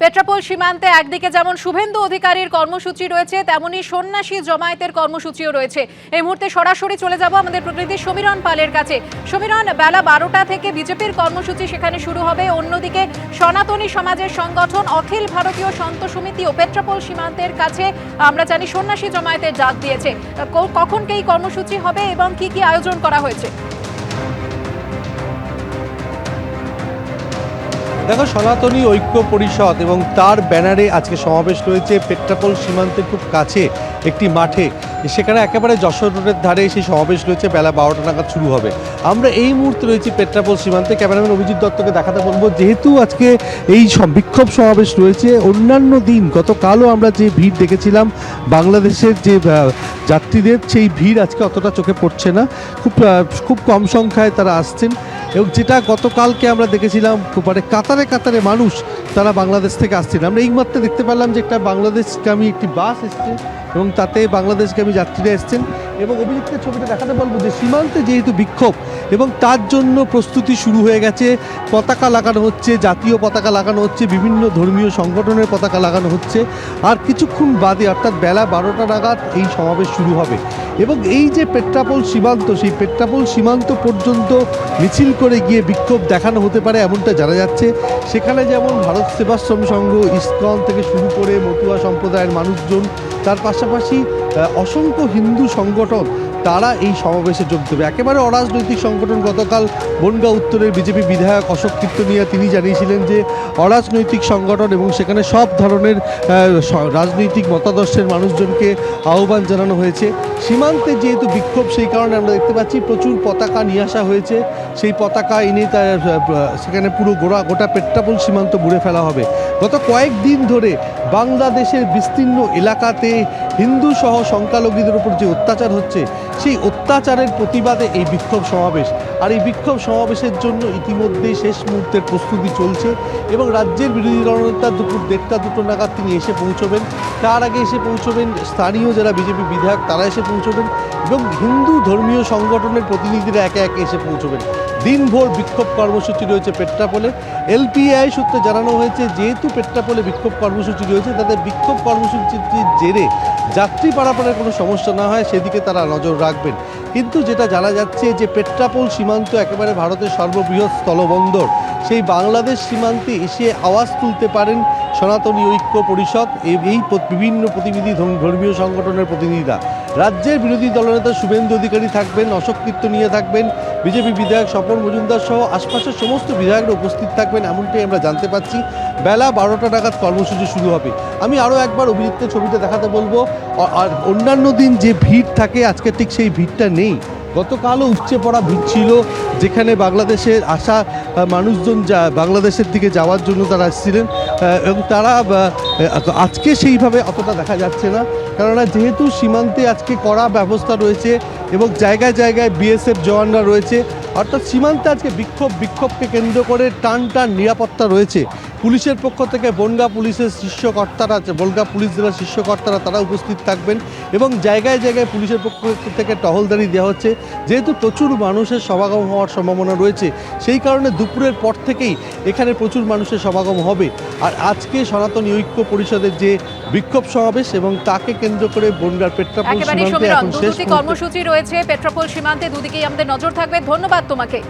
পেট্রাপোল সীমান্তে একদিকে যেমন শুভেন্দু অধিকারীর কর্মসূচি রয়েছে, তেমনি সন্ন্যাসী জমায়েতের কর্মসূচিও রয়েছে। এই মুহূর্তে সরাসরি চলে যাব আমাদের প্রতিনিধি সমীরণ পালের কাছে। সমীরণ, বেলা বারোটা থেকে বিজেপির কর্মসূচি সেখানে শুরু হবে। অন্যদিকে সনাতনী সমাজের সংগঠন অখিল ভারতীয় সন্ত সমিতি ও পেট্রাপোল সীমান্তের কাছে আমরা জানি সন্ন্যাসী জমায়েতের ডাক দিয়েছে। কখন কি কর্মসূচি হবে এবং কি কি আয়োজন করা হয়েছে? দেখো, সনাতনী ঐক্য পরিষদ এবং তার ব্যানারে আজকে সমাবেশ রয়েছে পেট্রাপোল সীমান্তের খুব কাছে একটি মাঠে। সেখানে একেবারে যশোর রোডের ধারে সেই সমাবেশ রয়েছে, বেলা বারোটা নাগাদ শুরু হবে। আমরা এই মুহূর্তে রয়েছি পেট্রাপোল সীমান্তে। ক্যামেরাম্যান অভিজিৎ দত্তকে দেখাতে বলব, যেহেতু আজকে এই বিক্ষোভ সমাবেশ রয়েছে, অন্যান্য দিন গতকালও আমরা যে ভিড় দেখেছিলাম, বাংলাদেশের যে যাত্রীদের সেই ভিড় আজকে অতটা চোখে পড়ছে না। খুব খুব কম সংখ্যায় তারা আসছেন এবং যেটা গতকালকে আমরা দেখেছিলাম মানে কাতারে কাতারে মানুষ তারা বাংলাদেশ থেকে আসছেন। আমরা এইমাত্র দেখতে পেলাম যে একটা বাংলাদেশগামী একটি বাস এসছে এবং তাতে বাংলাদেশগামী যাত্রীরা এসছেন। এবং অভিজিৎকে ছবিটা দেখাতে বলব যে সীমান্তে যেহেতু বিক্ষোভ এবং তার জন্য প্রস্তুতি শুরু হয়ে গেছে, পতাকা লাগানো হচ্ছে, জাতীয় পতাকা লাগানো হচ্ছে, বিভিন্ন ধর্মীয় সংগঠনের পতাকা লাগানো হচ্ছে। আর কিছুক্ষণ বাদে অর্থাৎ বেলা বারোটা নাগাদ এই সমাবেশ শুরু হবে। এবং এই যে পেট্রাপোল সীমান্ত, সেই পেট্রাপোল সীমান্ত পর্যন্ত মিছিল করে গিয়ে বিক্ষোভ দেখানো হতে পারে এমনটা জানা যাচ্ছে। সেখানে যেমন ভারত সেবাশ্রম সংঘ, ইসকন থেকে শুরু করে মতুয়া সম্প্রদায়ের মানুষজন, তার পাশাপাশি অসংখ্য হিন্দু সংগঠন তারা এই সমাবেশে যোগ দেবে। একেবারে অরাজনৈতিক সংগঠন গতকাল বনগাঁ উত্তরের বিজেপি বিধায়ক অশোক কীর্তনিয়া তিনি জানিয়েছিলেন যে অরাজনৈতিক সংগঠন এবং সেখানে সব ধরনের রাজনৈতিক মতাদর্শের মানুষজনকে আহ্বান জানানো হয়েছে। সীমান্তে যেহেতু বিক্ষোভ, সেই কারণে আমরা দেখতে পাচ্ছি প্রচুর পতাকা নিয়ে আসা হয়েছে। সেই পতাকা এনে তার সেখানে পুরো গোড়া, গোটা পেট্রাপোল সীমান্ত মুড়ে ফেলা হবে। গত কয়েকদিন ধরে বাংলাদেশের বিস্তীর্ণ এলাকাতে হিন্দু সহ সংখ্যালঘুদের উপর যে অত্যাচার হচ্ছে, সেই অত্যাচারের প্রতিবাদে এই বিক্ষোভ সমাবেশ। আর এই বিক্ষোভ সমাবেশের জন্য ইতিমধ্যেই শেষ মুহূর্তের প্রস্তুতি চলছে এবং রাজ্যের বিরোধী দলনেতা দুপুর দেড়টা, দুটো নাগাদ তিনি এসে পৌঁছবেন। তার আগে এসে পৌঁছবেন স্থানীয় যারা বিজেপি বিধায়ক, তারা এসে পৌঁছবেন এবং হিন্দু ধর্মীয় সংগঠনের প্রতিনিধিরা একে একে এসে পৌঁছবেন। দিনভর বিক্ষোভ কর্মসূচি রয়েছে পেট্রাপোলে। এলপিআই সূত্রে জানানো হয়েছে, যেহেতু পেট্রাপোলে বিক্ষোভ কর্মসূচি রয়েছে, তাদের বিক্ষোভ কর্মসূচির জেরে যাত্রী পারাপারের কোনো সমস্যা না হয়, সেদিকে তারা নজর রাখবেন। কিন্তু যেটা জানা যাচ্ছে যে পেট্রাপোল সীমান্ত একেবারে ভারতের সর্ববৃহৎ স্থলবন্দর। সেই বাংলাদেশ সীমান্তে এসে আওয়াজ তুলতে পারেন সনাতনী ঐক্য পরিষদ এই বিভিন্ন প্রতিনিধি ধর্ম- ধর্মীয় সংগঠনের প্রতিনিধিরা। রাজ্যের বিরোধী দলনেতা শুভেন্দু অধিকারী থাকবেন, অশোক কীর্তনিয়া থাকবেন, বিজেপি বিধায়ক স্বপন মজুমদার সহ আশপাশের সমস্ত বিধায়করা উপস্থিত থাকবেন, এমনটাই আমরা জানতে পাচ্ছি। বেলা বারোটা নাগাদ কর্মসূচি শুরু হবে। আমি আরও একবার অভিযুক্তের ছবিটা দেখাতে বলব। আর অন্যান্য দিন যে ভিড় থাকে, আজকে ঠিক সেই ভিড়টা নেই। গতকালও উপচে পড়া ভিড় ছিল, যেখানে বাংলাদেশের আসা মানুষজন যা, বাংলাদেশের দিকে যাওয়ার জন্য তারা আসছিলেন এবং তারা আজকে সেইভাবে অতটা দেখা যাচ্ছে না। কেননা যেহেতু সীমান্তে আজকে কড়া ব্যবস্থা রয়েছে এবং জায়গায় জায়গায় বিএসএফ জওয়ানরা রয়েছে, অর্থাৎ সীমান্তে আজকে বিক্ষোভ, বিক্ষোভকে কেন্দ্র করে টান টান নিরাপত্তা রয়েছে। পুলিশের পক্ষ থেকে বনগা পুলিশের শীর্ষকর্তারা বনগা পুলিশ জেলার শীর্ষকর্তারা তারা উপস্থিত থাকবেন এবং জায়গায় জায়গায় পুলিশের পক্ষ থেকে টহলদারি দেওয়া হচ্ছে। যেহেতু প্রচুর মানুষের সমাগম হওয়ার সম্ভাবনা রয়েছে সেই কারণে দুপুরের পর থেকেই এখানে প্রচুর মানুষের সমাগম হবে। আর আজকে সনাতনী ঐক্য পরিষদের যে বিক্ষোভ সমাবেশ এবং তাকে কেন্দ্র করে বনগার পেট্রাপোল সীমান্তে এখন শেষ কর্মসূচি রয়েছে পেট্রাপোল সীমান্তে দুদিকেই আমাদের নজর থাকবে। ধন্যবাদ তোমাকে।